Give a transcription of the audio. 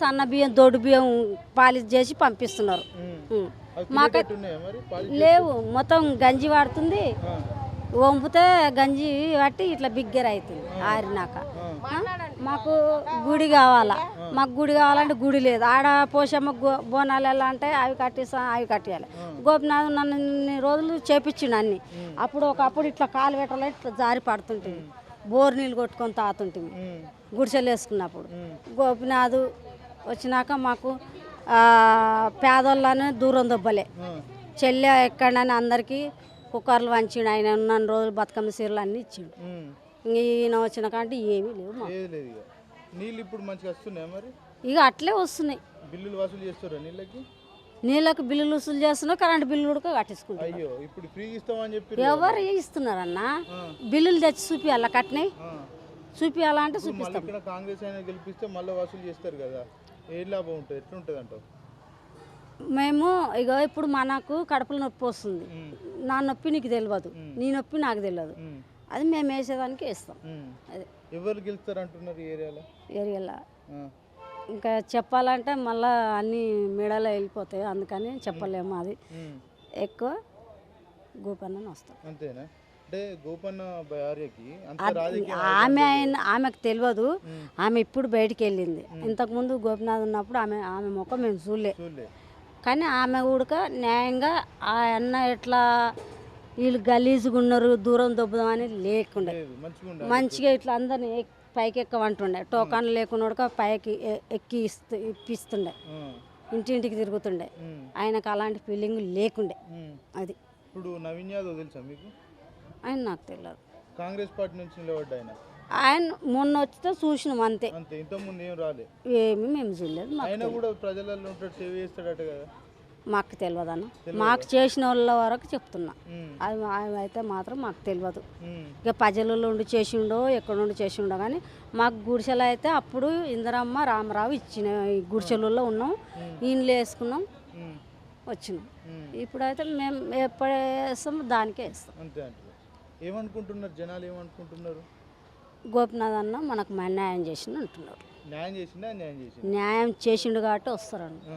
సన్న బియ్యం దొడ్డు బియ్యం పాలిష్ చేసి పంపిస్తున్నారు. మాకు లేవు. మొత్తం గంజి వాడుతుంది. వంపితే గంజి పట్టి ఇట్లా బిగ్గర అవుతుంది ఆరినాక? మాకు గుడి కావాలా? మాకు గుడి కావాలంటే గుడి లేదు. ఆడ పోషమ్మ గో- బోనాలు ఎలా అంటే అవి కట్టిస్తా అవి కట్టియాలి. గోపినాథ్ నన్ను ఇన్ని రోజులు చేపించిండు అన్ని. అప్పుడు ఒకప్పుడు ఇట్లా కాలు పెట్టాలి ఇట్లా జారి పడుతుంటుంది. బోర్ నీళ్ళు కొట్టుకొని తాతుంటుంది గుడిసెలు వేసుకున్నప్పుడు. గోపినాథ్ వచ్చినాక మాకు పేదోళ్ళని దూరం దొబ్బలే. చెల్లె ఎక్కడని అందరికీ కుక్కర్లు వంచిండు ఆయన ఉన్న రోజులు బతుకమ్మ సీరలు అన్నీ ఇచ్చిండు. ఈయన వచ్చిన కంటే ఏమీ లేవు నీళ్ళు ఇప్పుడు మంచిగా వస్తున్నాయా మరి? ఇక అట్లే వస్తున్నాయి. బిల్లులు వసూలు చేస్తారా నీళ్ళకి? నీళ్ళకి బిల్లులు వసూలు చేస్తున్నావు కరెంట్ బిల్లు కూడా కట్టించుకుంటాం అయ్యో ఇప్పుడు ఫ్రీ ఇస్తామని చెప్పి ఎవరు ఇస్తున్నారన్నా? బిల్లులు తెచ్చి చూపియాల కట్టినాయి. చూపియాలంటే చూపిస్తాం. ఇక్కడ కాంగ్రెస్ అయినా గెలిపిస్తే మళ్ళీ వసూలు చేస్తారు కదా. ఏ లాభం ఉంటుంది? ఎట్లుంటుంది అంటావు మేము ఇక ఇప్పుడు మనకు కడుపులో నొప్పి వస్తుంది. నా నొప్పి నీకు తెలియదు నీ నొప్పి నాకు తెలియదు అది మేము వేసేదానికి వేస్తాం. అదే. ఎవరు గెలుస్తారు అంటున్నారు ఈ ఏరియాలో? ఏరియాలో. ఇంకా చెప్పాలంటే మళ్ళా అన్ని మెడలో వెళ్ళిపోతాయి. అందుకని చెప్పలేము అది. ఎక్కువ గోపన్నని వస్తాం. అంతేనా? అంటే గోపన్న భార్యకి అంత రాజకీయ ఆమె అయిన ఆమెకు తెలియదు. ఆమె ఇప్పుడు బయటికి వెళ్ళింది ఇంతకుముందు గోపినాథ్ ఉన్నప్పుడు ఆమె ఆమె ముఖం మేము చూడలే. కానీ ఆమె కూడా న్యాయంగా ఆ అన్న ఎట్లా వీళ్ళు గలీజుగా ఉన్నారు దూరం దొబ్బుదామని లేకుండా. మంచిగా ఇట్లా అందరిని పైకి ఎక్కమంటుండే టోకన్లు లేకుండా కూడా పైకి ఎక్కి ఇస్తూ ఇప్పిస్తుండే. ఇంటింటికి తిరుగుతుండే. ఆయనకు అలాంటి ఫీలింగ్ లేకుండే. అది. ఇప్పుడు నవీన్ యాదవ్ తెలుసా మీకు? ఆయన నాకు తెలియదు కాంగ్రెస్ పార్టీ నుంచి నిలబడ్డ ఆయన? ఆయన మొన్న వచ్చితే చూసినాం అంతే. అంతే ఇంతకుముందు ఏం రాలే? ఏమి మేము చూడలేదు మాకు ఆయన కూడా ప్రజలలో ఉంటాడు సేవ చేస్తాడట కదా? మాకు తెలియదు అన్న. మాకు చేసిన వాళ్ళ వరకు చెప్తున్నా. ఉమ్, అది మా- అయితే మాత్రం మాకు తెలియదు ఉమ్, ఇక ప్రజలలో ఉండి చేసిండో ఎక్కడ నుండి చేసిండో కానీ మాకు గుడిసెలు అయితే అప్పుడు ఇందిరమ్మ రామరావు ఇచ్చిన ఈ గుడిసెలలో ఉన్నాం. ఈయనలు వేసుకున్నాం. ఉమ్, వచ్చినాం. ఉమ్. ఇప్పుడైతే మేము ఎప్పుడు వేస్తాం దానికే వేస్తాం. అంతే ఏమనుకుంటున్నారు? జనాలు ఏమనుకుంటున్నారు? గోపినాథ్ అన్న మనకు న్యాయం చేసిండు అంటున్నారు. న్యాయం చేసిండా? న్యాయం చేసిండు? న్యాయం చేసిండు కాబట్టి